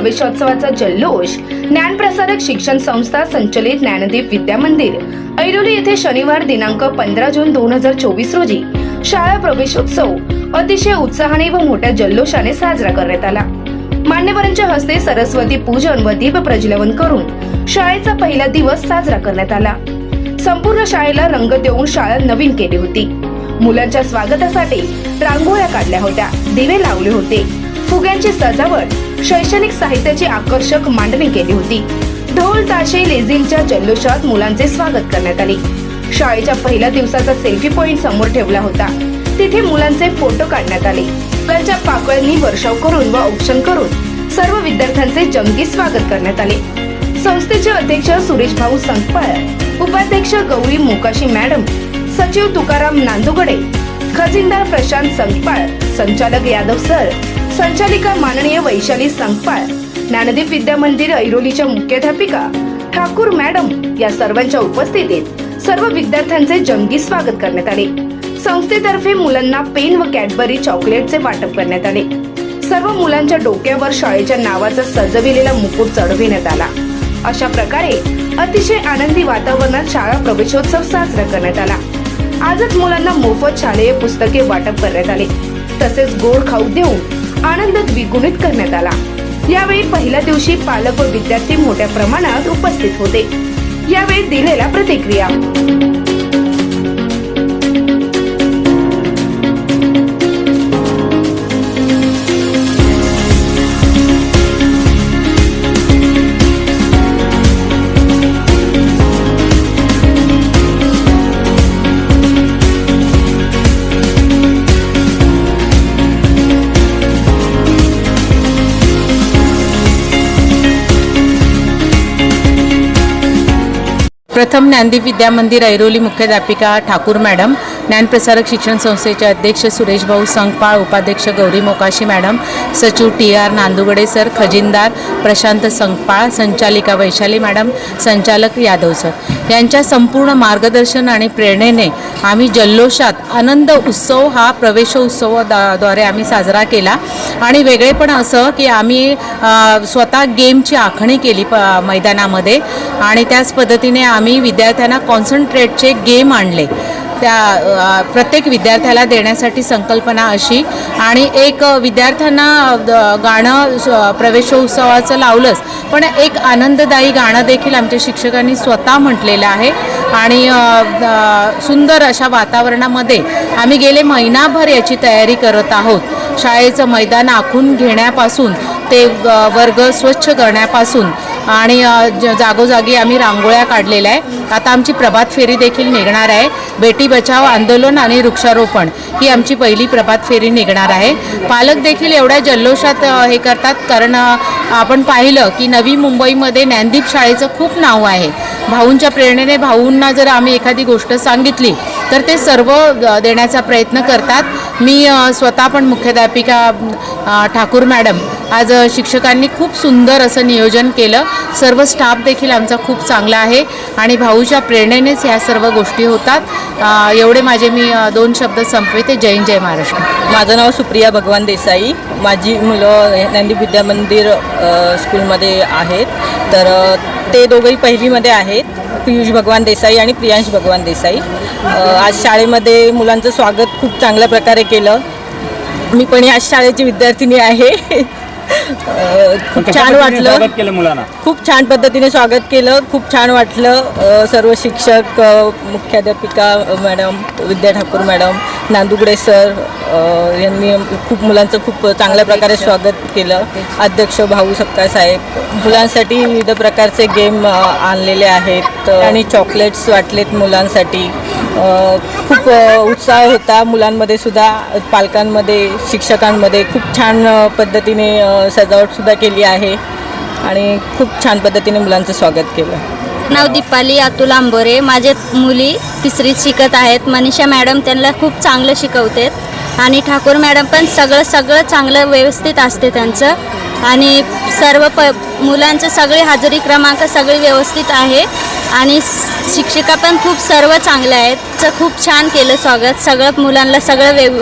प्रवेशोत्सवाचा जल्लोष ज्ञानप्रसारक शिक्षण संस्था संचलित ज्ञानदीप विद्या मंदिर. ऐरोली येथे शनिवार दिनांक पंधरा जून दोन हजार चोवीस रोजी शाळा प्रवेशोत्सव अतिशय उत्साहाने व मोठ्या जल्लोषाने साजरा करण्यात आला. मान्यवरांच्या हस्ते सरस्वती पूजन व दीप प्रज्वलन करून शाळेचा पहिला दिवस साजरा करण्यात आला. संपूर्ण शाळेला रंग देऊन शाळा नवीन केली होती. मुलांच्या स्वागतासाठी रांगोळ्या काढल्या होत्या दिवे लावले होते. फुग्यांची सजावट शैक्षणिक साहित्याची आकर्षक मांडणी केली होती. ढोल ताशे लेझिमच्या जल्लोषात मुलांचे स्वागत करण्यात आले. शाळेच्या पहिल्या दिवसाचा सेल्फी पॉइंट समोर ठेवला होता. तिथे मुलांचे फोटो काढण्यात आले. मुलांच्या पाकळ्यांनी वर्षाव करून व औक्षण करून सर्व विद्यार्थ्यांचे जंगी स्वागत करण्यात आले. संस्थेचे अध्यक्ष सुरेश भाऊ संकपाळ उपाध्यक्ष गौरी मोकाशी मॅडम सचिव तुकाराम नांदुगडे खजिनदार प्रशांत संकपाळ संचालक यादव सर संचालिका माननीय वैशाली संगपाळ ज्ञानदीप विद्या मंदिर ऐरोलीच्या मुख्याध्यापिका ठाकूर मॅडम या सर्वांच्या उपस्थितीत सर्व विद्यार्थ्यांचे जंगी स्वागत करण्यात आले. संस्थेतर्फे मुलांना पेन व कॅडबरी चॉकलेटचे वाटप करण्यात आले. सर्व मुलांच्या डोक्यावर शाळेच्या नावाचा सजविलेला मुकुट चढविण्यात आला. अशा प्रकारे अतिशय आनंदी वातावरणात शाळा प्रवेशोत्सव साजरा करण्यात आला. आजच मुलांना मोफत शालेय पुस्तके वाटप करण्यात आले. तसेच गोड खाऊ देऊन आनंद द्विगुणित करण्यात आला. यावेळी पहिल्या दिवशी पालक व विद्यार्थी मोठ्या प्रमाणात उपस्थित होते. यावेळी दिलेल्या प्रतिक्रिया. प्रथम ज्ञानदीप विद्या मंदिर ऐरोली मुख्याध्यापिका ठाकूर मॅडम ज्ञानप्रसारक शिक्षण संस्थेचे अध्यक्ष सुरेश भाऊ संकपाळ उपाध्यक्ष गौरी मोकाशी मॅडम सचिव टी आर नांदुगडे सर खजिनदार प्रशांत संकपाळ संचालिका वैशाली मॅडम संचालक यादव सर. यांच्या संपूर्ण मार्गदर्शन आणि प्रेरणेने आम्ही जल्लोषात आनंद उत्सव हा प्रवेशोत्सवद्वारे आम्ही साजरा केला. आणि वेगळेपण असं की आम्ही स्वतः गेमची आखणी केली प मैदानामध्ये. आणि त्याच पद्धतीने आम्ही विद्यार्थ्यांना कॉन्सन्ट्रेटचे गेम आणले. त्या प्रत्येक विद्यार्थ्याला देण्यासाठी संकल्पना अशी आणि एक विद्यार्थ्यांना गाणं प्रवेशोत्सवाचं लावलंच. पण एक आनंददायी गाणं देखील आमच्या शिक्षकांनी स्वतः म्हटलेलं आहे. आणि सुंदर अशा वातावरणामध्ये आम्ही गेले महिनाभर याची तयारी करत आहोत. शाळेचं मैदान आखून घेण्यापासून ते वर्ग स्वच्छ करण्यापासून आणि ज- जागोजागी आम्ही रांगोळ्या काढलेल्या आहे आता आमची प्रभात फेरी देखील निघणार आहे. बेटी बचाव आंदोलन आणि वृक्षारोपण ही आमची पहिली प्रभात फेरी निघणार आहे. पालक देखील एवढ्या जल्लोषात हे करतात कारण आपण पाहिलं की नवी मुंबईमध्ये ज्ञानदीप शाळेचं खूप नाव आहे. भाऊंच्या प्रेरणेने भाऊंना जर आम्ही एखादी गोष्ट सांगितली तर ते सर्व देण्याचा प्रयत्न करतात. मी स्वतः पण मुख्याध्यापिका ठाकूर मॅडम आज शिक्षकांनी खूप सुंदर असं नियोजन केलं. सर्व स्टाफ देखील आमचा खूप चांगला आहे आणि भाऊच्या प्रेरणेनेच ह्या सर्व गोष्टी होतात. एवढे माझे मी दोन शब्द संपविते. जय जय महाराष्ट्र. माझं नाव सुप्रिया भगवान देसाई. माझी मुलं नंदी विद्या मंदिर स्कूलमध्ये आहेत. तर ते दोघंही पहिलीमध्ये आहेत. पियुष भगवान देसाई आणि प्रियांश भगवान देसाई. आज शाळेमध्ये मुलांचं स्वागत खूप चांगल्या प्रकारे केलं. मी पण या शाळेची विद्यार्थिनी आहे. खूप छान वाटलं. स्वागत केलं मुलांना? खूप छान पद्धतीने स्वागत केलं. खूप छान वाटलं. अ, सर्व शिक्षक अ, मुख्याध्यापिका अ, madam Vidya Thakur madam Nandugade sir अ, यांनी खूप मुलांचं खूप चांगल्या प्रकारे स्वागत केलं. अध्यक्ष. भाऊ सपकाळ साहेब. मुलांसाठी विविध प्रकारचे गेम अ, आणलेले आहेत. आणि चॉकलेट्स वाटलेत मुलांसाठी. खूप उत्साह होता. मुलांमध्ये सुद्धा पालकांमध्ये शिक्षकांमध्ये खूप छान पद्धतीने सजावटसुद्धा केली आहे. आणि खूप छान पद्धतीने मुलांचं स्वागत केलं. नाव दीपाली अतुल आंबोरे. माझे मुली तिसरीत शिकत आहेत. मनीषा मॅडम त्यांना खूप चांगलं शिकवतात. आणि ठाकूर मॅडम पण सगळं सगळं चांगलं व्यवस्थित असते त्यांचं. आणि सर्व प मुलांचं सगळे हजेरी क्रमांक सगळे व्यवस्थित आहे. आणि शिक्षिका पण खूप सर्व चांगल्या आहेत. चं खूप छान केलं स्वागत. सगळं मुलांना सगळं वेग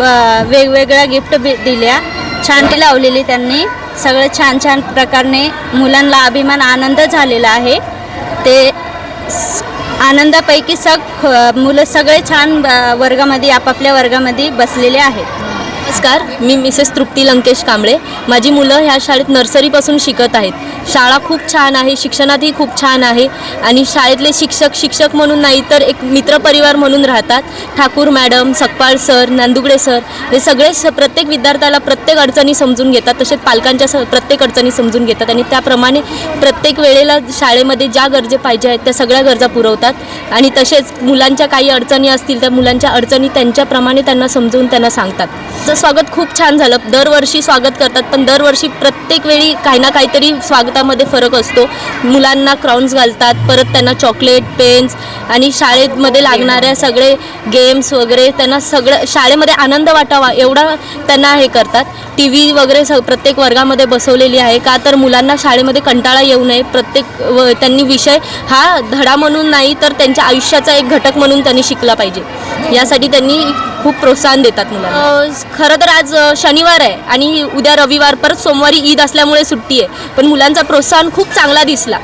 वेगवेगळ्या गिफ्ट दिल्या. छान ती लावलेली त्यांनी. सगळं छान छान प्रकारे मुलांना अभिमान आनंद झालेला आहे. ते आनंदापैकी सग मुलं सगळे छान वर्गामध्ये आपापल्या वर्गामध्ये बसलेले आहेत. नमस्कार मी मिसेस तृप्ती लंकेश कांबळे. माझी मुलं ह्या शाळेत नर्सरीपासून शिकत आहेत. शाळा खूप छान आहे शिक्षणातही खूप छान आहे आणि शाळेतले शिक्षक शिक्षक म्हणून नाही तर एक मित्रपरिवार म्हणून राहतात. Thakur madam Sakpal sir Nandugade sir हे सगळे स प्रत्येक विद्यार्थ्याला प्रत्येक अडचणी समजून घेतात तसेच पालकांच्या स प्रत्येक अडचणी समजून घेतात आणि त्याप्रमाणे प्रत्येक वेळेला शाळेमध्ये ज्या गरजे पाहिजे आहेत त्या सगळ्या गरजा पुरवतात. आणि तसेच मुलांच्या काही अडचणी असतील त्या मुलांच्या अडचणी त्यांच्याप्रमाणे त्यांना समजून त्यांना सांगतात. तर स्वागत खूप छान झालं. दरवर्षी स्वागत करतात पण दरवर्षी प्रत्येक वेळी काही ना काहीतरी स्वागत हातामध्ये फरक असतो. मुलांना क्राउन्स घालतात परत त्यांना चॉकलेट पेन्स आणि शाळेमध्ये लागणाऱ्या सगळे गेम्स वगैरे त्यांना सगळं शाळेमध्ये आनंद वाटावा एवढा त्यांना हे करतात. टी व्ही वगैरे स प्रत्येक वर्गामध्ये बसवलेली आहे. का तर मुलांना शाळेमध्ये कंटाळा येऊ नये. प्रत्येक व त्यांनी विषय हा धडा म्हणून नाही तर त्यांच्या आयुष्याचा एक घटक म्हणून त्यांनी शिकला पाहिजे. यासाठी त्यांनी खूप प्रोत्साहन देतात मुलांना. खरं तर आज शनिवार आहे आणि उद्या रविवार. परत सोमवारी ईद असल्यामुळे सुट्टी आहे. पण मुलांचा प्रोत्साहन खूप चांगला दिसला.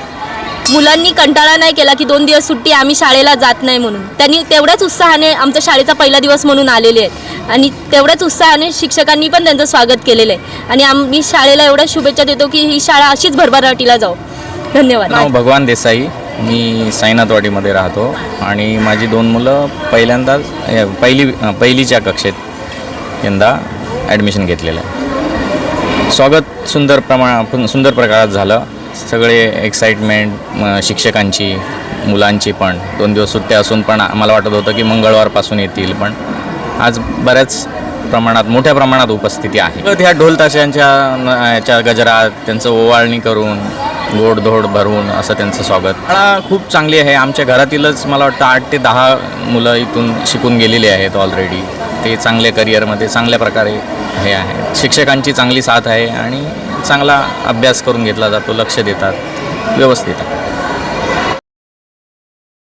मुलांनी कंटाळा नाही केला की दोन दिवस सुट्टी आम्ही शाळेला जात नाही म्हणून. त्यांनी तेवढ्याच उत्साहाने आमच्या शाळेचा पहिला दिवस म्हणून आलेले आहेत. आणि तेवढ्याच उत्साहाने शिक्षकांनी पण त्यांचं स्वागत केलेलं आहे. आणि आम्ही शाळेला एवढ्या शुभेच्छा देतो की ही शाळा अशीच भरभराटीला जाऊ धन्यवाद. नाव भगवान देसाई. मी साईनाथवाडीमध्ये राहतो. आणि माझी दोन मुलं पहिल्यांदाच पहिली पहिलीच्या कक्षेत यंदा ॲडमिशन घेतलेलं आहे. स्वागत सुंदर प्रमाण सुंदर प्रकारात झालं. सगळे एक्साइटमेंट शिक्षकांची मुलांची पण. दोन दिवस सुट्ट्या असून पण मला वाटत होतं की मंगळवारपासून येतील पण आज बऱ्याच प्रमाणात मोठ्या प्रमाणात उपस्थिती आहे. ह्या ढोल ताशांच्या न- याच्या गजरात त्यांचं ओवाळणी करून गोडधोड भरून असं त्यांचं स्वागत. शाळा खूप चांगली आहे. आमच्या घरातीलच मला वाटतं आठ ते दहा मुलं इथून शिकून गेलेली आहेत ऑलरेडी ते चांगल्या करिअरमध्ये चांगल्या प्रकारे हे आहे शिक्षकांची चांगली साथ आहे आणि चांगला अभ्यास करून घेतला जातो लक्ष देतात व्यवस्थित आहे.